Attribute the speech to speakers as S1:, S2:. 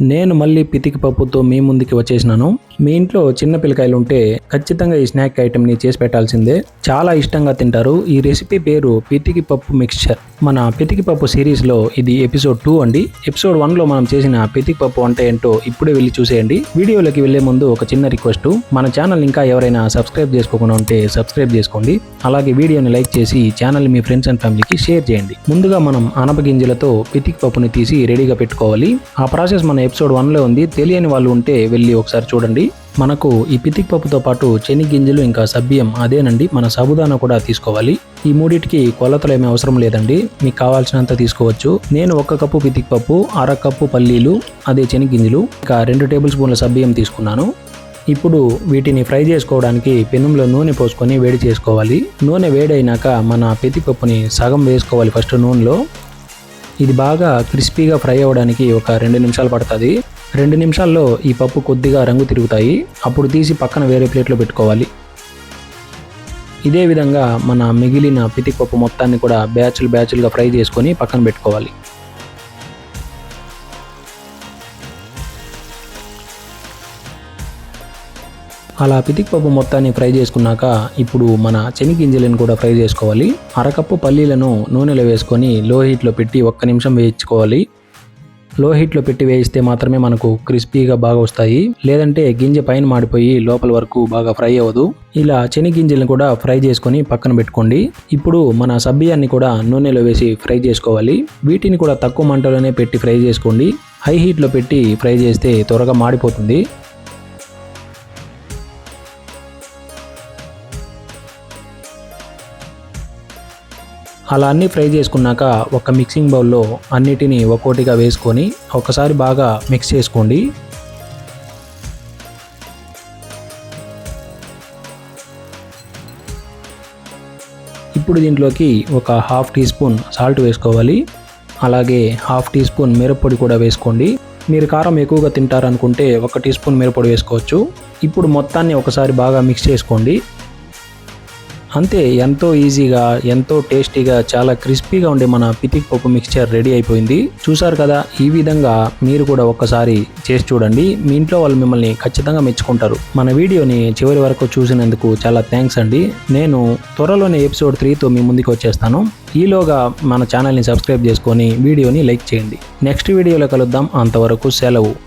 S1: నేను మళ్ళీ పితికి పప్పుతో మీ ముందుకి వచ్చేసినాను. మీ ఇంట్లో చిన్న పిల్లకాయలు ఉంటే ఖచ్చితంగా ఈ స్నాక్ ఐటెంని చేసి పెట్టాల్సిందే. చాలా ఇష్టంగా తింటారు. ఈ రెసిపీ పేరు పితికి పప్పు మిక్స్చర్. మన పెతికి పప్పు సిరీస్లో ఇది ఎపిసోడ్ టూ అండి. ఎపిసోడ్ వన్లో మనం చేసిన పెతికి పప్పు అంటే ఏంటో ఇప్పుడే వెళ్ళి చూసేయండి. వీడియోలోకి వెళ్ళే ముందు ఒక చిన్న రిక్వెస్ట్. మన ఛానల్ ఇంకా ఎవరైనా సబ్స్క్రైబ్ చేసుకోకుండా ఉంటే సబ్స్క్రైబ్ చేసుకోండి. అలాగే వీడియోని లైక్ చేసి ఛానల్ మీ ఫ్రెండ్స్ అండ్ ఫ్యామిలీకి షేర్ చేయండి. ముందుగా మనం ఆనప గింజలతో పప్పుని తీసి రెడీగా పెట్టుకోవాలి. ఆ ప్రాసెస్ మన ఎపిసోడ్ వన్లో ఉంది. తెలియని వాళ్ళు ఉంటే వెళ్ళి ఒకసారి చూడండి. మనకు ఈ పితిక్ పప్పుతో పాటు శని గింజలు ఇంకా సబ్బియం అదేనండి. మన సాబుదానా కూడా తీసుకోవాలి. ఈ మూడింటికి కొలతలు ఏమీ అవసరం లేదండి. మీకు కావాల్సినంత తీసుకోవచ్చు. నేను ఒక కప్పు పితిక్ పప్పు అర కప్పు పల్లీలు అదే శనగింజలు ఇంకా రెండు టేబుల్ స్పూన్ల సబ్బియం తీసుకున్నాను. ఇప్పుడు వీటిని ఫ్రై చేసుకోవడానికి పెనంలో నూనె పోసుకొని వేడి చేసుకోవాలి. నూనె వేడైనాక మన పెతిపప్పుని సగం వేసుకోవాలి ఫస్ట్ నూనెలో. ఇది బాగా క్రిస్పీగా ఫ్రై అవ్వడానికి ఒక రెండు నిమిషాలు పడుతుంది. రెండు నిమిషాల్లో ఈ పప్పు కొద్దిగా రంగు తిరుగుతాయి. అప్పుడు తీసి పక్కన వేరే ప్లేట్లో పెట్టుకోవాలి. ఇదే విధంగా మన మిగిలిన పితిపప్పు మొత్తాన్ని కూడా బ్యాచ్లు బ్యాచ్లుగా ఫ్రై చేసుకొని పక్కన పెట్టుకోవాలి. అలా పితికిపప్పు మొత్తాన్ని ఫ్రై చేసుకున్నాక ఇప్పుడు మన చెనిగింజలను కూడా ఫ్రై చేసుకోవాలి. అరకప్పు పల్లీలను నూనెలో వేసుకొని లో హీట్లో పెట్టి ఒక్క నిమిషం వేయించుకోవాలి. లో హీట్లో పెట్టి వేయిస్తే మాత్రమే మనకు క్రిస్పీగా బాగా వస్తాయి. లేదంటే గింజ పైన మాడిపోయి లోపల వరకు బాగా ఫ్రై అవ్వదు. ఇలా చెనిగింజలను కూడా ఫ్రై చేసుకొని పక్కన పెట్టుకోండి. ఇప్పుడు మన సబ్బియాన్ని కూడా నూనెలో వేసి ఫ్రై చేసుకోవాలి. వీటిని కూడా తక్కువ మంటలోనే పెట్టి ఫ్రై చేసుకోండి. హై హీట్లో పెట్టి ఫ్రై చేస్తే త్వరగా మాడిపోతుంది. అలా అన్నీ ఫ్రై చేసుకున్నాక ఒక మిక్సింగ్ బౌల్లో అన్నిటినీ ఒక్కోటిగా వేసుకొని ఒకసారి బాగా మిక్స్ చేసుకోండి. ఇప్పుడు దీంట్లోకి ఒక హాఫ్ టీ స్పూన్ సాల్ట్ వేసుకోవాలి. అలాగే హాఫ్ టీ స్పూన్ మిరప్పొడి కూడా వేసుకోండి. మీరు కారం ఎక్కువగా తింటారనుకుంటే ఒక టీ స్పూన్ మిరప్పొడి వేసుకోవచ్చు. ఇప్పుడు మొత్తాన్ని ఒకసారి బాగా మిక్స్ చేసుకోండి. అంతే ఎంతో ఈజీగా ఎంతో టేస్టీగా చాలా క్రిస్పీగా ఉండే మన పితిక్ పప్పు మిక్స్చర్ రెడీ అయిపోయింది. చూసారు కదా ఈ విధంగా మీరు కూడా ఒక్కసారి చేసి చూడండి. మీ ఇంట్లో వాళ్ళు మిమ్మల్ని ఖచ్చితంగా మెచ్చుకుంటారు. మన వీడియోని చివరి వరకు చూసినందుకు చాలా థ్యాంక్స్ అండి. నేను త్వరలోనే ఎపిసోడ్ త్రీతో మీ ముందుకు వచ్చేస్తాను. ఈలోగా మన ఛానల్ని సబ్స్క్రైబ్ చేసుకొని వీడియోని లైక్ చేయండి. నెక్స్ట్ వీడియోలో కలుద్దాం. అంతవరకు సెలవు.